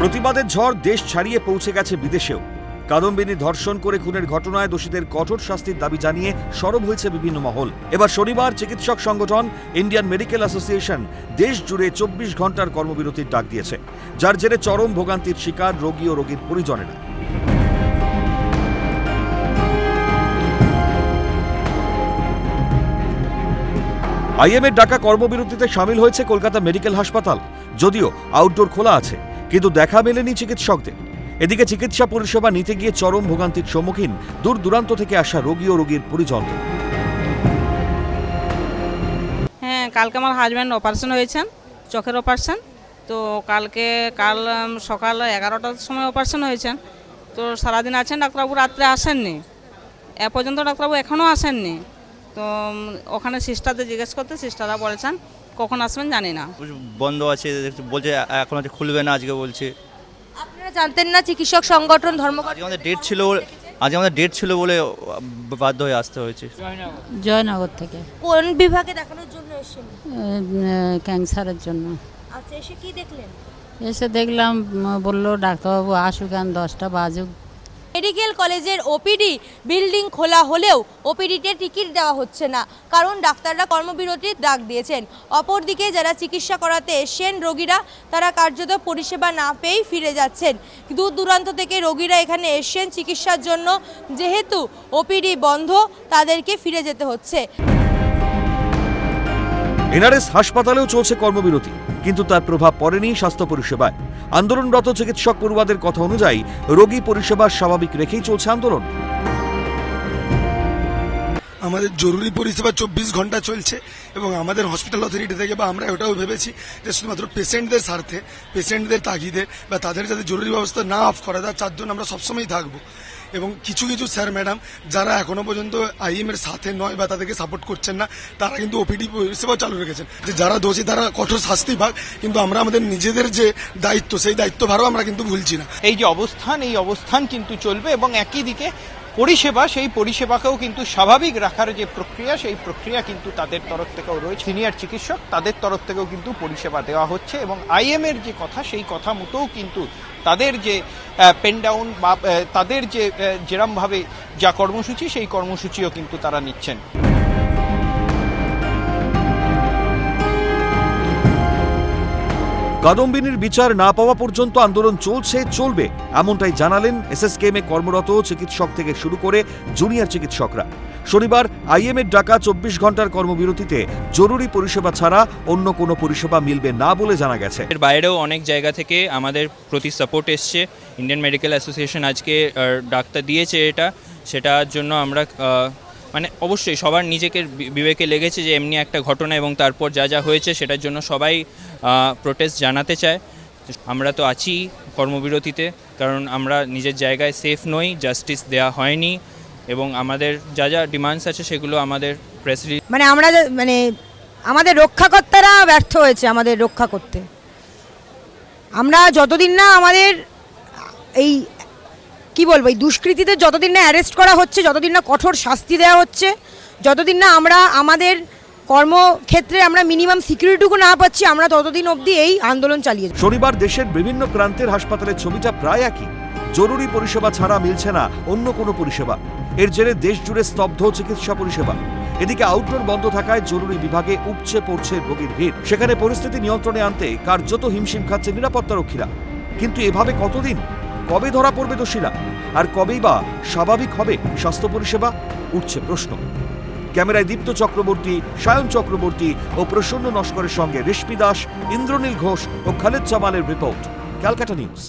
প্রতিবাদের ঝড় দেশ ছাড়িয়ে পৌঁছে গেছে বিদেশেও। কাদম্বিনী ধর্ষণ করে খুনের ঘটনায় দোষীদের কঠোর শাস্তির দাবি জানিয়ে সরব হয়েছে বিভিন্ন মহল। এবার শনিবার চিকিৎসক সংগঠন ইন্ডিয়ান মেডিকেল অ্যাসোসিয়েশন দেশ জুড়ে চব্বিশ ঘণ্টার কর্মবিরতির ডাক দিয়েছে, যার জেরে চরম ভোগান্তির শিকার রোগী ও রোগীর পরিজনেরা। আইএমের ডাকা কর্মবিরতিতে সামিল হয়েছে কলকাতা মেডিকেল হাসপাতাল। যদিও আউটডোর খোলা আছে, কিন্তু দেখা মেলেনি চিকিৎসকদের। এদিকে চিকিৎসা পরিষেবা নিতে গিয়ে চরম ভোগান্তির সম্মুখীন দূর দূরান্ত থেকে আসা রোগী ও রোগীর পরিজন হ্যাঁ কালকে আমার হাজব্যান্ড অপারেশন হয়েছেন, চোখের অপারেশন তো কালকে, কাল সকাল এগারোটার সময় অপারেশন হয়েছেন। তো সারাদিন আছেন, ডাক্তারবাবু রাত্রে আসেননি। এ পর্যন্ত ডাক্তারবাবু এখনও আসেননি। তো ওখানে সিস্টারদের জিজ্ঞেস করতে সিস্টাররা বলেছেন কখন আসবেন জানি না। বন্ধ আছে বলছে এখন হচ্ছে খুলবে না আজকে বলছে। আপনারা জানতেন না চিকিৎসক সংগঠন ধর্মঘট আজকে আমাদের ডেট ছিল বলে- আজকে আমাদের ডেট ছিল বলে বাধ্য হয়ে আসতে হয়েছে। জয়নগর থেকে। কোন বিভাগে দেখানোর জন্য এসেছেন? ক্যান্সারের জন্য। আচ্ছা এসে কি দেখলেন? এসে দেখলাম বলল ডাক্তারবাবু আসুক দশটা বাজুক। মেডিকেল কলেজের ওপিডি বিল্ডিং খোলা হলেও ওপিডিতে টিকিট দেওয়া হচ্ছে না, কারণ ডাক্তাররা কর্মবিরতির ডাক দিয়েছেন। অপরদিকে যারা চিকিৎসা করাতে এসেছেন রোগীরা, তারা কার্যত পরিষেবা না পেয়েই ফিরে যাচ্ছেন। দূর দূরান্ত থেকে রোগীরা এখানে এসেছেন চিকিৎসার জন্য, যেহেতু ওপিডি বন্ধ, তাদেরকে ফিরে যেতে হচ্ছে। এনআরএস হাসপাতালেও চলছে কর্মবিরতি, কিন্তু তার প্রভাব পড়েনি স্বাস্থ্য পরিষেবায়। আন্দোলনরত চিকিৎসক পড়ুয়াদের কথা অনুযায়ী, রোগী পরিষেবা স্বাভাবিক রেখেই চলছে আন্দোলন। আমাদের জরুরি পরিষেবা চব্বিশ ঘণ্টা চলছে এবং আমাদের হসপিটাল অথরিটি থেকে বা আমরা ওটাও ভেবেছি যে শুধুমাত্র পেশেন্টদের স্বার্থে পেশেন্টদের তাগিদে বা তাদের যাতে জরুরি ব্যবস্থা না অফ করা যায় চারজন আমরা সবসময় থাকব। এবং কিছু কিছু স্যার, ম্যাডাম, যারা এখনও পর্যন্ত আইএম এর সাথে নয় বা তাদেরকে সাপোর্ট করছেন না, তারা কিন্তু ওপিডি পরিষেবা চালু রেখেছেন। যে যারা দোষী, তারা কঠোর শাস্তি পাক, কিন্তু আমরা আমাদের নিজেদের যে দায়িত্ব, সেই দায়িত্ব ভারও আমরা কিন্তু ভুলছি না। এই যে অবস্থান, এই অবস্থান কিন্তু চলবে এবং একই দিকে পরিষেবা, সেই পরিষেবাকেও কিন্তু স্বাভাবিক রাখার যে প্রক্রিয়া, সেই প্রক্রিয়া কিন্তু তাদের তরফ থেকেও রয়েছে। সিনিয়র চিকিৎসক, তাদের তরফ থেকেও কিন্তু পরিষেবা দেওয়া হচ্ছে এবং আইএম এর যে কথা, সেই কথা মতোও কিন্তু তাদের যে পেনডাউন বা তাদের যে যেরমভাবে যা কর্মসূচি, সেই কর্মসূচিও কিন্তু তারা নিচ্ছেন। কাদম্বিনীর বিচার না পাওয়া পর্যন্ত আন্দোলন চলছে, চলবে, এমনটাই জানালেন এসএসকেএম কর্মরত চিকিৎসক থেকে শুরু করে জুনিয়র চিকিৎসকরা। শনিবার আইএম এর ডাকা চব্বিশ ঘণ্টার কর্মবিরতিতে জরুরি পরিষেবা ছাড়া অন্য কোনো পরিষেবা মিলবে না বলে জানা গেছে। এর বাইরেও অনেক জায়গা থেকে আমাদের প্রতি সাপোর্ট এসছে। ইন্ডিয়ান মেডিকেল অ্যাসোসিয়েশন আজকে ডাক্তার দিয়েছে এটা। সেটার জন্য আমরা মানে অবশ্যই সবার নিজেকে বিবেকে লেগেছে যে এমনি একটা ঘটনা এবং তারপর যা যা হয়েছে সেটার জন্য সবাই প্রোটেস্ট জানাতে চায়। আমরা তো আছি কর্মবিরতিতে, কারণ আমরা নিজের জায়গায় সেফ নই জাস্টিস দেওয়া হয়নি এবং আমাদের যা যা ডিমান্ডস আছে সেগুলো আমাদের প্রেস মানে আমরা মানে আমাদের রক্ষাকর্তারা ব্যর্থ হয়েছে আমাদের রক্ষা করতে। আমরা যতদিন না আমাদের এই কি বলব, এই দুষ্কৃতীদের যতদিন না অ্যারেস্ট করা হচ্ছে, যতদিন না কঠোর শাস্তি দেওয়া হচ্ছে, যতদিন না আমরা, আমাদের কর্মক্ষেত্রে আমরা মিনিমাম সিকিউরিটিটুকু না পাচ্ছি, আমরা ততদিন অবধি এই আন্দোলন চালিয়ে। শনিবার দেশের বিভিন্ন প্রান্তের হাসপাতালের ছবিটা প্রায় একই। জরুরি পরিষেবা ছাড়া মিলছে না অন্য কোনো পরিষেবা। এর জেরে দেশ জুড়ে স্তব্ধ চিকিৎসা পরিষেবা। এদিকে আউটডোর বন্ধ থাকায় জরুরি বিভাগে উপচে পড়ছে রোগীর ভিড়। সেখানে পরিস্থিতি নিয়ন্ত্রণে আনতে কার্যত হিমশিম খাচ্ছে নিরাপত্তারক্ষীরা। কিন্তু এভাবে কতদিন? কবে ধরা পড়বে দোষীরা? আর কবেই বা স্বাভাবিক হবে স্বাস্থ্য পরিষেবা? উঠছে প্রশ্ন। ক্যামেরায় দীপ্ত চক্রবর্তী, সায়ন চক্রবর্তী ও প্রসন্ন নস্করের সঙ্গে রেশমি দাস, ইন্দ্রনীল ঘোষ ও খালেদ জামালের রিপোর্ট ক্যালকাটা নিউজ।